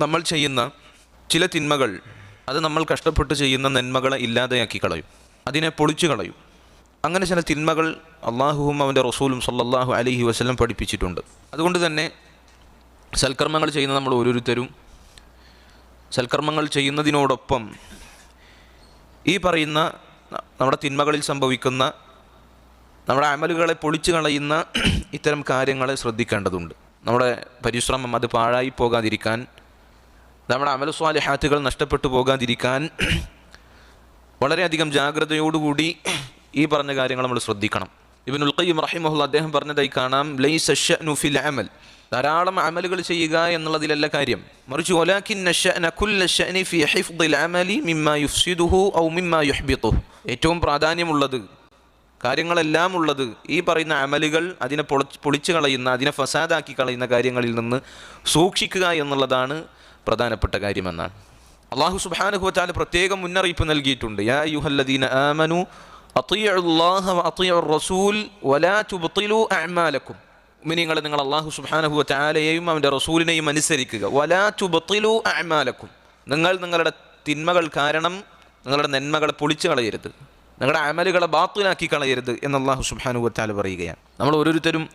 നമ്മൾ ചെയ്യുന്ന ചില തിന്മകൾ അത് നമ്മൾ കഷ്ടപ്പെട്ട് ചെയ്യുന്ന നന്മകളെ ഇല്ലാതെയാക്കി കളയും. അതിനെ പൊളിച്ചു കളയും. അങ്ങനെ ചില തിന്മകൾ അള്ളാഹുവും അവന്റെ റസൂലും സല്ലാഹു അലഹി വസ്ലം പഠിപ്പിച്ചിട്ടുണ്ട്. അതുകൊണ്ട് തന്നെ സൽക്കർമ്മങ്ങൾ ചെയ്യുന്ന നമ്മൾ ഓരോരുത്തരും സൽക്കർമ്മങ്ങൾ ചെയ്യുന്നതിനോടൊപ്പം ഈ പറയുന്ന നമ്മുടെ തിന്മകളിൽ സംഭവിക്കുന്ന നമ്മുടെ അമലുകളെ പൊളിച്ചു കളയുന്ന ഇത്തരം കാര്യങ്ങളെ ശ്രദ്ധിക്കേണ്ടതുണ്ട്. നമ്മുടെ പരിശ്രമം അത് പാഴായി പോകാതിരിക്കാൻ നമ്മുടെ അമല സ്വാലിഹാത്തുകൾ നഷ്ടപ്പെട്ടു പോകാതിരിക്കാൻ വളരെയധികം ജാഗ്രതയോടുകൂടി ഈ പറഞ്ഞ കാര്യങ്ങൾ നമ്മൾ ശ്രദ്ധിക്കണം. ഇബിൻ ഖയ്യിം റഹിമഹുല്ല അദ്ദേഹം പറഞ്ഞതായി കാണാം ലൈ സഷ നുഫിൽ അമൽ. ധാരാളം അമലുകൾ ചെയ്യുക എന്നുള്ളതിലല്ല കാര്യം. മറിച്ച് ഏറ്റവും പ്രാധാന്യമുള്ളത് കാര്യങ്ങളെല്ലാം ഉള്ളത് ഈ പറയുന്ന അമലുകൾ അതിനെ പൊളിച്ച് പൊളിച്ചു കളയുന്ന അതിനെ ഫസാദാക്കി കളയുന്ന കാര്യങ്ങളിൽ നിന്ന് സൂക്ഷിക്കുക എന്നുള്ളതാണ് പ്രധാനപ്പെട്ട കാര്യമെന്നാണ്. അള്ളാഹു സുബ്ഹാനഹു വതആല പ്രത്യേകം മുന്നറിയിപ്പ് നൽകിയിട്ടുണ്ട്. യാ നിങ്ങൾ അള്ളാഹു വതആലയെയും അവന്റെ റസൂലിനെയും അനുസരിക്കുക. വലാ നിങ്ങൾ നിങ്ങളുടെ തിന്മകൾ കാരണം നിങ്ങളുടെ നന്മകളെ പൊളിച്ചു കളയരുത്. നിങ്ങളുടെ അമലുകളെ ബാത്തിലാക്കി കളയരുത് എന്ന് അള്ളാഹു വതആല പറയുകയാണ്. നമ്മൾ ഓരോരുത്തരും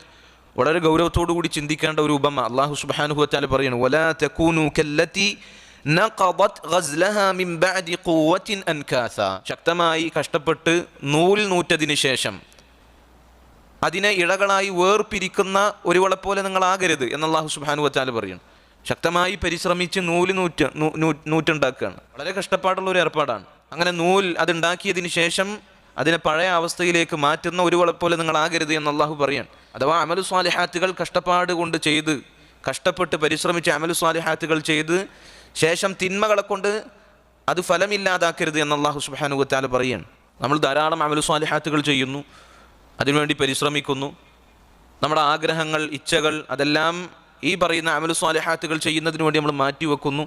വളരെ ഗൗരവത്തോടു കൂടി ചിന്തിക്കേണ്ട ഒരു ഉപമ അള്ളാഹു സുബ്ഹാനഹു വതആല പറയുന്നു വലാ ശക്തമായി കഷ്ടപ്പെട്ട് നൂൽ നൂറ്റതിന് ശേഷം അതിനെ ഇടകളായി വേർപിരിക്കുന്ന ഒരുവളെപ്പോലെ നിങ്ങൾ ആകരുത് എന്ന് അള്ളാഹു സുബ്ഹാനഹു വതആല പറയുന്നു ശക്തമായി പരിശ്രമിച്ച് നൂൽ നൂറ്റ നൂറ്റുണ്ടാക്കുകയാണ്. വളരെ കഷ്ടപ്പാടുള്ള ഒരു ഏർപ്പാടാണ്. അങ്ങനെ നൂൽ അതുണ്ടാക്കിയതിന് ശേഷം അതിനെ പഴയ അവസ്ഥയിലേക്ക് മാറ്റുന്ന ഒരു വളപ്പോലെ നിങ്ങൾ ആകരുത് എന്ന് അള്ളാഹു പറയാണ്. അഥവാ അമലു സ്വാലിഹാത്തുകൾ കഷ്ടപ്പാട് കൊണ്ട് ചെയ്ത് കഷ്ടപ്പെട്ട് പരിശ്രമിച്ച് അമലു സ്വാലിഹാത്തുകൾ ചെയ്ത് ശേഷം തിന്മകളെ കൊണ്ട് അത് ഫലമില്ലാതാക്കരുത് എന്ന് അള്ളാഹു വതആല പറയാണ്. നമ്മൾ ധാരാളം അമലു സ്വാലിഹാത്തുകൾ ചെയ്യുന്നു അതിനുവേണ്ടി പരിശ്രമിക്കുന്നു. നമ്മുടെ ആഗ്രഹങ്ങൾ ഇച്ഛകൾ അതെല്ലാം ഈ പറയുന്ന അമലു സ്വാലിഹാത്തുകൾ ചെയ്യുന്നതിന് വേണ്ടി നമ്മൾ മാറ്റിവെക്കുന്നു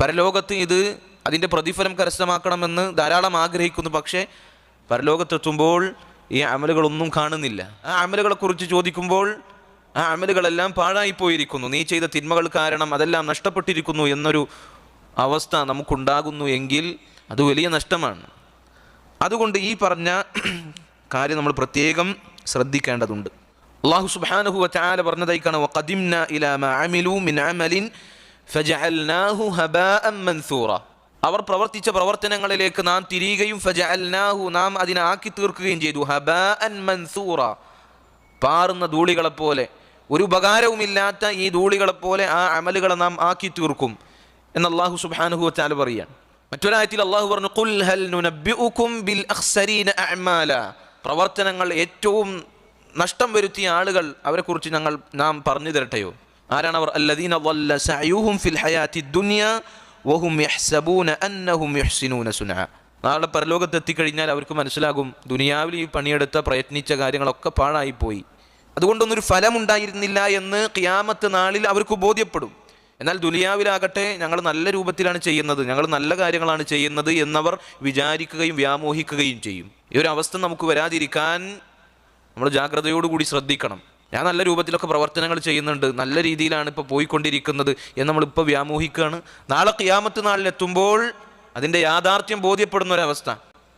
പരലോകത്ത് ഇത് അതിന്റെ പ്രതിഫലം കരസ്ഥമാക്കണമെന്ന് ധാരാളം ആഗ്രഹിക്കുന്നു. പക്ഷേ പരലോകത്തെത്തുമ്പോൾ ഈ അമലുകളൊന്നും കാണുന്നില്ല. ആ അമലുകളെക്കുറിച്ച് ചോദിക്കുമ്പോൾ ആ അമലുകളെല്ലാം പാഴായിപ്പോയിരിക്കുന്നു. നീ ചെയ്ത തിന്മകൾ കാരണം അതെല്ലാം നഷ്ടപ്പെട്ടിരിക്കുന്നു എന്നൊരു അവസ്ഥ നമുക്കുണ്ടാകുന്നു എങ്കിൽ അത് വലിയ നഷ്ടമാണ്. അതുകൊണ്ട് ഈ പറഞ്ഞ കാര്യം നമ്മൾ പ്രത്യേകം ശ്രദ്ധിക്കേണ്ടതുണ്ട്. അള്ളാഹു സുബാനഹു വതആല പറഞ്ഞതായിക്കാണ് കാണാം വഖദിംന ഇലാ മാ അമിലു മിൻ അമലിൻ ഫജഅൽനാഹു ഹബാഅൻ മൻസൂറ. അവർ പ്രവർത്തിച്ച പ്രവർത്തനങ്ങളിലേക്ക് നാം തിരിയുകയും ഫജഅൽനാഹു നാം അതിനെ ആക്കി തീർക്കുകയും ചെയ്തു. ഹബാഅൻ മൻസൂറ. പാറുന്ന ധൂളികളെപ്പോലെ. ഒരു ഉപകാരവുമില്ലാത്ത ഈ ധൂളികളെപ്പോലെ ആ അമലുകളെ നാം ആക്കി തീർക്കും എന്ന് അള്ളാഹു സുബാനുഹു വച്ചാൽ പറയാണ് മറ്റൊരായത്തിൽ അള്ളാഹു പറഞ്ഞു കുൽ ഹൽ നുനബ്ബിഉകും ബിൽ അഖ്സരീന അഅമാല. പ്രവർത്തനങ്ങൾ ഏറ്റവും നഷ്ടം വരുത്തിയ ആളുകൾ അവരെക്കുറിച്ച് ഞങ്ങൾ നാം പറഞ്ഞു തരട്ടെയോ? ആരാണ് അവർ അല്ലദീന വല്ല സഅയൂഹും ഫിൽ ഹയാത്തി ദുനിയ വഹും യഹ്സബൂന അന്നഹും യഹ്സിനൂന സുന നാളെ പരലോകത്ത് എത്തിക്കഴിഞ്ഞാൽ അവർക്ക് മനസ്സിലാകും ദുനിയാവിൽ ഈ പണിയെടുത്ത പ്രയത്നിച്ച കാര്യങ്ങളൊക്കെ പാഴായിപ്പോയി. അതുകൊണ്ടൊന്നൊരു ഫലമുണ്ടായിരുന്നില്ല എന്ന് ക്യാമത്ത് നാളിൽ അവർക്ക് ബോധ്യപ്പെടും. എന്നാൽ ദുനിയാവിലാകട്ടെ ഞങ്ങൾ നല്ല രൂപത്തിലാണ് ചെയ്യുന്നത് ഞങ്ങൾ നല്ല കാര്യങ്ങളാണ് ചെയ്യുന്നത് എന്നവർ വിചാരിക്കുകയും വ്യാമോഹിക്കുകയും ചെയ്യും. ഈ ഒരു അവസ്ഥ നമുക്ക് വരാതിരിക്കാൻ നമ്മൾ ജാഗ്രതയോടുകൂടി ശ്രദ്ധിക്കണം. ഞാൻ നല്ല രൂപത്തിലൊക്കെ പ്രവർത്തനങ്ങൾ ചെയ്യുന്നുണ്ട്. നല്ല രീതിയിലാണ് ഇപ്പോൾ പോയിക്കൊണ്ടിരിക്കുന്നത് എന്ന് നമ്മളിപ്പോൾ വ്യാമോഹിക്കുകയാണ്. നാളെ ക്യാമത്ത് നാളിലെത്തുമ്പോൾ അതിന്റെ യാഥാർത്ഥ്യം ബോധ്യപ്പെടുന്ന ഒരവസ്ഥ.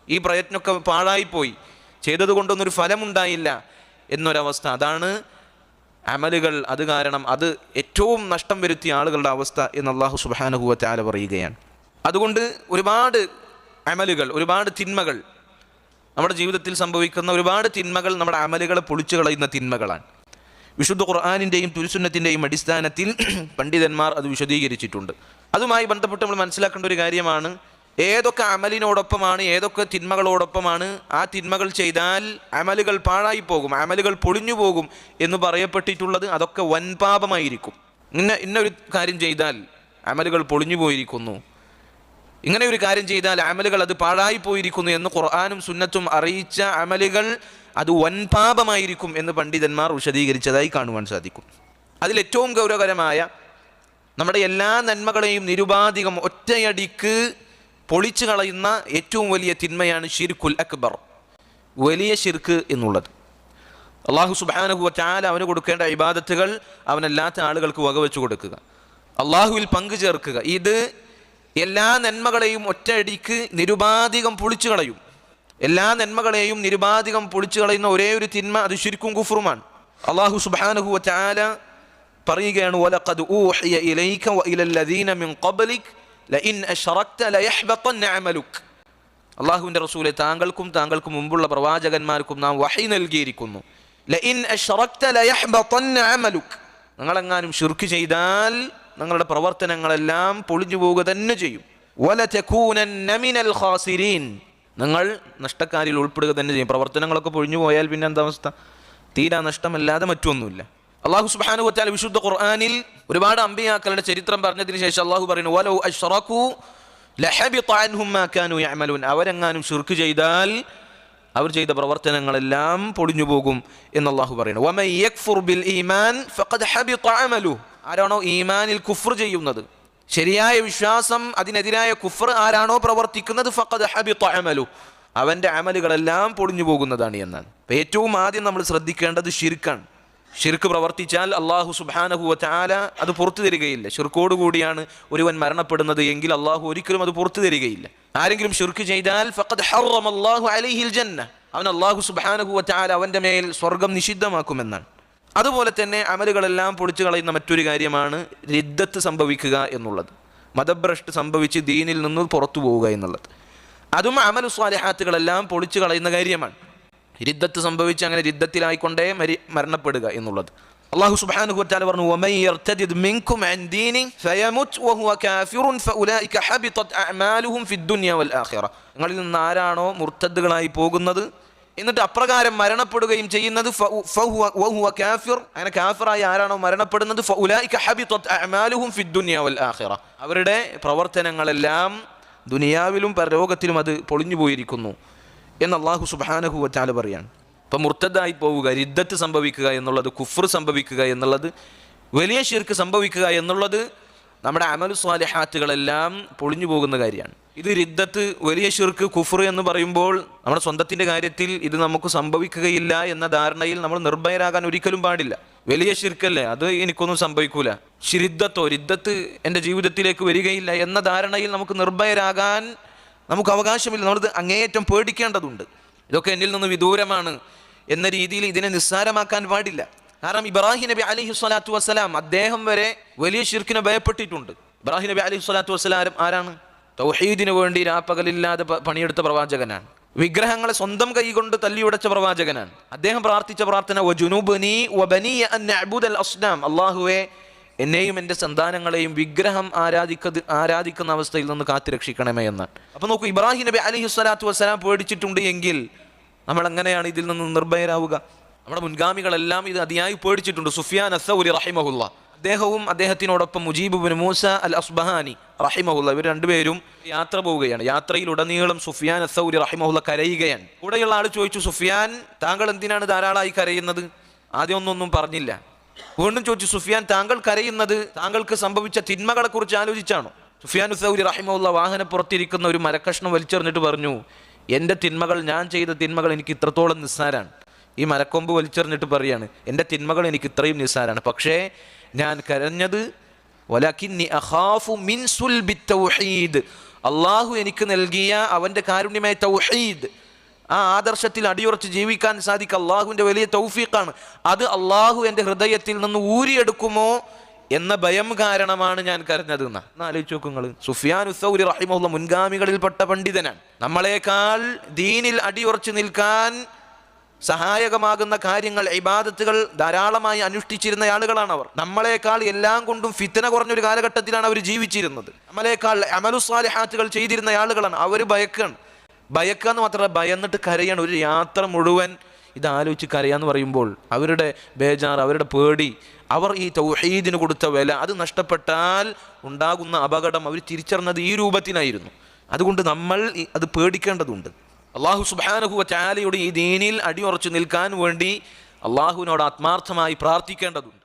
ഈ പ്രയത്നമൊക്കെ പാഴായിപ്പോയി. ചെയ്തത് കൊണ്ടൊന്നൊരു ഫലമുണ്ടായില്ല എന്നൊരവസ്ഥ. അതാണ് അമലുകൾ. അത് കാരണം അത് ഏറ്റവും നഷ്ടം വരുത്തിയ ആളുകളുടെ അവസ്ഥ എന്ന് അള്ളാഹു സുബാനുഹുവ ചാല പറയുകയാണ്. അതുകൊണ്ട് ഒരുപാട് അമലുകൾ ഒരുപാട് തിന്മകൾ. നമ്മുടെ ജീവിതത്തിൽ സംഭവിക്കുന്ന ഒരുപാട് തിന്മകൾ നമ്മുടെ അമലുകളെ പൊളിച്ചു കളയുന്ന തിന്മകളാണ്. വിശുദ്ധ ഖുർആാനിന്റെയും തുരുസുന്നത്തിന്റെയും അടിസ്ഥാനത്തിൽ പണ്ഡിതന്മാർ അത് വിശദീകരിച്ചിട്ടുണ്ട്. അതുമായി ബന്ധപ്പെട്ട് നമ്മൾ മനസ്സിലാക്കേണ്ട ഒരു കാര്യമാണ് ഏതൊക്കെ അമലിനോടൊപ്പമാണ് ഏതൊക്കെ തിന്മകളോടൊപ്പമാണ് ആ തിന്മകൾ ചെയ്താൽ അമലുകൾ പാഴായി പോകും അമലുകൾ പൊളിഞ്ഞു പോകും എന്ന് പറയപ്പെട്ടിട്ടുള്ളത് അതൊക്കെ വൻപാപമായിരിക്കും. ഇന്ന ഇന്നൊരു കാര്യം ചെയ്താൽ അമലുകൾ പൊളിഞ്ഞു പോയിരിക്കുന്നു. ഇങ്ങനെ ഒരു കാര്യം ചെയ്താൽ അമലുകൾ അത് പാഴായി പോയിരിക്കുന്നു എന്ന് ഖുർആാനും സുന്നത്തും അറിയിച്ച അമലുകൾ അത് വൻപാപമായിരിക്കും എന്ന് പണ്ഡിതന്മാർ വിശദീകരിച്ചതായി കാണുവാൻ സാധിക്കും. അതിലേറ്റവും ഗൗരവകരമായ നമ്മുടെ എല്ലാ നന്മകളെയും നിരുപാധികം ഒറ്റയടിക്ക് പൊളിച്ചു കളയുന്ന ഏറ്റവും വലിയ തിന്മയാണ് ഷിർഖുൽ അക്ബർ. വലിയ ഷിർക്ക് എന്നുള്ളത്. അള്ളാഹു സുബാനഹു ചാല അവന് കൊടുക്കേണ്ട ഇബാദത്തുകൾ അവനല്ലാത്ത ആളുകൾക്ക് വകവെച്ചു കൊടുക്കുക. അള്ളാഹുവിൽ പങ്കു ചേർക്കുക. ഇത് എല്ലാ നന്മകളെയും ഒറ്റയടിക്ക് നിരുപാധികം പൊളിച്ചു കളയും. എല്ലാ നന്മകളെയും നിരുപാധികം പൊളിച്ചു കളയുന്ന ഒരേ ഒരു തിന്മ അത് ശരിക്കും കുഫറുമാണ്. അള്ളാഹു സുബാനഹു ചാല പറയുകയാണ് ഇലൈക മിൻ അമലുക്. അള്ളാഹുവിന്റെ റസൂലെ താങ്കൾക്കും താങ്കൾക്ക് മുമ്പുള്ള പ്രവാചകന്മാർക്കും നാം വഹി നൽകിയിരിക്കുന്നു. അമലുക്. നിങ്ങളെങ്ങാനും ഷുർക്ക് ചെയ്താൽ നിങ്ങളുടെ പ്രവർത്തനങ്ങളെല്ലാം പൊളിഞ്ഞു പോവുക തന്നെ ചെയ്യും. വല തെക്കൂനൻ നമിനൽ ഖാസിരീൻ. നിങ്ങൾ നഷ്ടക്കാരിൽ ഉൾപ്പെടുക തന്നെ ചെയ്യും. പ്രവർത്തനങ്ങളൊക്കെ പൊഴിഞ്ഞു പോയാൽ പിന്നെ എന്താ അവസ്ഥ? തീരാ നഷ്ടമല്ലാതെ മറ്റൊന്നുമില്ല. അള്ളാഹു സുബാനു വച്ചാൽ വിശുദ്ധ ഖുർആാനിൽ ഒരുപാട് അമ്പിയാക്കളുടെ ചരിത്രം പറഞ്ഞതിന് ശേഷം അള്ളാഹു പറയുന്നു വലൗ അഷ്റഖു ലഹബിത അൻഹും മാ കാനൂ അവരെങ്ങാനും ശിർക്ക് ചെയ്താൽ അവർ ചെയ്ത പ്രവർത്തനങ്ങളെല്ലാം പൊളിഞ്ഞു പോകും എന്ന് അള്ളാഹു പറയുന്നു. ആരാണോ ഈമാനിൽ കുഫർ ചെയ്യുന്നത്? ശരിയായ വിശ്വാസം അതിനെതിരായ കുഫർ ആരാണോ പ്രവർത്തിക്കുന്നത്? ഫഖദ് ഹബിത അമലു. അവന്റെ അമലുകളെല്ലാം പൊളിഞ്ഞു പോകുന്നതാണ് എന്നാണ്. ഏറ്റവും ആദ്യം നമ്മൾ ശ്രദ്ധിക്കേണ്ടത് ഷിർക്കാണ് ഷിർക്ക് പ്രവർത്തിച്ചാൽ അള്ളാഹു സുബാനഹു ചാല അത് പുറത്തു തരികയില്ല. ഷിർക്കോടുകൂടിയാണ് ഒരുവൻ മരണപ്പെടുന്നത് എങ്കിൽ അള്ളാഹു ഒരിക്കലും അത് പുറത്തു തരികയില്ല. ആരെങ്കിലും ഷിർക്ക് ചെയ്താൽ ഫഖദ് ഹറം അള്ളാഹു അലൈഹിൽ ജന്ന. അവൻ അള്ളാഹു സുബാനഹു ചാല അവന്റെ മേൽ സ്വർഗം നിഷിദ്ധമാക്കുമെന്നാണ്. അതുപോലെ തന്നെ അമലുകളെല്ലാം പൊളിച്ചു കളയുന്ന മറ്റൊരു കാര്യമാണ് രിദ്ധത്ത് സംഭവിക്കുക എന്നുള്ളത്. മതഭ്രഷ്ട് സംഭവിച്ച് ദീനിൽ നിന്ന് പുറത്തു പോവുക എന്നുള്ളത്. അതും അമലു സ്വാലിഹാത്തുകളെല്ലാം പൊളിച്ചു കളയുന്ന കാര്യമാണ്. രിദ്ധത്ത് സംഭവിച്ച് അങ്ങനെ രിദ്ധത്തിലായിക്കൊണ്ടേ മരി മരണപ്പെടുക എന്നുള്ളത്. അള്ളാഹു വതആല പറഞ്ഞു നിങ്ങളിൽ നിന്ന് ആരാണോ മുർത്തദ്ദുകളായി പോകുന്നത്? എന്നിട്ട് അപ്രകാരം മരണപ്പെടുകയും ചെയ്യുന്നത് കാഫിർ. അങ്ങനെ കാഫിറായി ആരാണോ മരണപ്പെടുന്നത്? അവരുടെ പ്രവർത്തനങ്ങളെല്ലാം ദുനിയാവിലും പരലോകത്തിലും അത് പൊളിഞ്ഞു പോയിരിക്കുന്നു എന്ന് അള്ളാഹു സുബാനഹു വച്ചാൽ പറയാണ്. ഇപ്പം മുർത്തദായി പോവുക രിദ്ദത്ത് സംഭവിക്കുക എന്നുള്ളത് കുഫർ സംഭവിക്കുക എന്നുള്ളത് വലിയ ശിർക്ക് സംഭവിക്കുക എന്നുള്ളത് നമ്മുടെ അമലു സ്വാലിഹാത്തുകളെല്ലാം പൊളിഞ്ഞു പോകുന്ന കാര്യമാണ്. ഇത് രിദ്ദത്ത് വലിയ ഷിർക്ക് കുഫർ എന്ന് പറയുമ്പോൾ നമ്മുടെ സ്വന്തത്തിന്റെ കാര്യത്തിൽ ഇത് നമുക്ക് സംഭവിക്കുകയില്ല എന്ന ധാരണയിൽ നമ്മൾ നിർഭയരാകാൻ ഒരിക്കലും പാടില്ല. വലിയ ഷിർക്കല്ലേ അത് എനിക്കൊന്നും സംഭവിക്കൂല. ഷിരിദ്ദത്തോ രിദ്ദത്ത്? എന്റെ ജീവിതത്തിലേക്ക് വരികയില്ല എന്ന ധാരണയിൽ നമുക്ക് നിർഭയരാകാൻ നമുക്ക് അവകാശമില്ല. നമ്മളിത് അങ്ങേയറ്റം പേടിക്കേണ്ടതുണ്ട്. ഇതൊക്കെ എന്നിൽ നിന്ന് വിദൂരമാണ് എന്ന രീതിയിൽ ഇതിനെ നിസ്സാരമാക്കാൻ പാടില്ല. കാരണം ഇബ്രാഹിം നബി അലൈഹി സ്വലാത്തു വസ്സലാം അദ്ദേഹം വരെ വലിയ ഷിർക്കിനെ ഭയപ്പെട്ടിട്ടുണ്ട്. ഇബ്രാഹിം നബി അലൈഹി സ്വലാത്തു വസ്സലാം ആരാണ്? തൗഹീദിന് വേണ്ടി രാപ്പകലില്ലാതെ പണിയെടുത്ത പ്രവാചകനാണ്. വിഗ്രഹങ്ങളെ സ്വന്തം കൈകൊണ്ട് തല്ലിയുടച്ച പ്രവാചകനാണ്. അദ്ദേഹം പ്രാർത്ഥിച്ച പ്രാർത്ഥന അല്ലാഹുവേ എന്നെയും എന്റെ സന്താനങ്ങളെയും വിഗ്രഹം ആരാധിക്ക ആരാധിക്കുന്ന അവസ്ഥയിൽ നിന്ന് കാത്തുരക്ഷിക്കണമേ എന്നാണ്. അപ്പോൾ നോക്കൂ ഇബ്രാഹിം നബി അലഹി സ്വലാത്തു വസ്സലാം പേടിച്ചിട്ടുണ്ട് എങ്കിൽ നമ്മൾ എങ്ങനെയാണ് ഇതിൽ നിന്ന് നിർഭയരാവുക? നമ്മുടെ മുൻഗാമികളെല്ലാം ഇത് അതിയായി പേടിച്ചിട്ടുണ്ട്. സുഫിയാൻ അസൗലി റഹിമഹുല്ല. അദ്ദേഹവും അദ്ദേഹത്തിനോടൊപ്പം Mujib bin Musa al Asbahani റഹിമഹുല്ല ഇവർ രണ്ടുപേരും യാത്ര പോവുകയാണ്. യാത്രയിൽ ഉടനീളം സുഫിയാൻ അസൗരി റഹിമഹുല്ല കരയുകയാണ്. കൂടെയുള്ള ആൾ ചോദിച്ചു സുഫിയാൻ താങ്കൾ എന്തിനാണ് ധാരാളമായി കരയുന്നത്? ആദ്യം ഒന്നൊന്നും പറഞ്ഞില്ല. വീണ്ടും ചോദിച്ചു സുഫിയാൻ താങ്കൾ കരയുന്നത് താങ്കൾക്ക് സംഭവിച്ച തിന്മകളെ കുറിച്ച് ആലോചിച്ചാണോ? സുഫിയാൻ ഉസൗരി റഹിമുള്ള വാഹനപ്പുറത്തിരിക്കുന്ന ഒരു മരക്കഷ്ണം വലിച്ചെറിഞ്ഞിട്ട് പറഞ്ഞു എന്റെ തിന്മകൾ ഞാൻ ചെയ്ത തിന്മകൾ എനിക്ക് ഇത്രത്തോളം നിസ്സാരാണ്. ഈ മരക്കൊമ്പ് വലിച്ചെറിഞ്ഞിട്ട് പറയാണ് എന്റെ തിന്മകൾ എനിക്ക് ഇത്രയും നിസ്സാരാണ്. പക്ഷേ ഞാൻ കരഞ്ഞത് വലക്കിന്നി അഖാഫു മിൻ തൗഹീദ്. അള്ളാഹു എനിക്ക് നൽകിയ അവന്റെ കാരുണ്യമായ തൗഹീദ്. ആ ആദർശത്തിൽ അടിയുറച്ച് ജീവിക്കാൻ സാധിക്കുക അള്ളാഹുവിന്റെ വലിയ തൗഫീഖാണ്. അത് അള്ളാഹു എന്റെ ഹൃദയത്തിൽ നിന്ന് ഊരിയെടുക്കുമോ എന്ന ഭയം കാരണമാണ് ഞാൻ കരഞ്ഞത് എന്നാ. ആലോചിച്ച് നോക്കുങ്ങൾ സുഫിയാൻ ഉസൗരി റഹിമുള്ള മുൻഗാമികളിൽപ്പെട്ട പണ്ഡിതനാണ്. നമ്മളെക്കാൾ ദീനിൽ അടിയുറച്ച് നിൽക്കാൻ സഹായകമാകുന്ന കാര്യങ്ങൾ ഇബാദത്തുകൾ ധാരാളമായി അനുഷ്ഠിച്ചിരുന്ന ആളുകളാണ് അവർ. നമ്മളെക്കാൾ എല്ലാം കൊണ്ടും ഫിത്തന കുറഞ്ഞൊരു കാലഘട്ടത്തിലാണ് അവർ ജീവിച്ചിരുന്നത്. നമ്മളെക്കാൾ അമലുസ്വാലിഹാത്തുകൾ ചെയ്തിരുന്ന ആളുകളാണ്. അവർ ഭയക്കാണ്. ഭയക്കുക എന്ന് മാത്രമല്ല ഭയന്നിട്ട് കരയാണ്. ഒരു യാത്ര മുഴുവൻ ഇത് ആലോചിച്ച് കരയാന്ന് പറയുമ്പോൾ അവരുടെ ബേജാർ അവരുടെ പേടി അവർ ഈ തൗഹീദിന് കൊടുത്ത വില അത് നഷ്ടപ്പെട്ടാൽ ഉണ്ടാകുന്ന അപകടം അവർ തിരിച്ചറിഞ്ഞത് ഈ രൂപത്തിനായിരുന്നു. അതുകൊണ്ട് നമ്മൾ അത് പേടിക്കേണ്ടതുണ്ട്. അള്ളാഹു സുബാനഹുവ ചാലയുടെ ഈ ദീനിൽ അടിയുറച്ചു നിൽക്കാൻ വേണ്ടി അള്ളാഹുവിനോട് ആത്മാർത്ഥമായി പ്രാർത്ഥിക്കേണ്ടതുണ്ട്.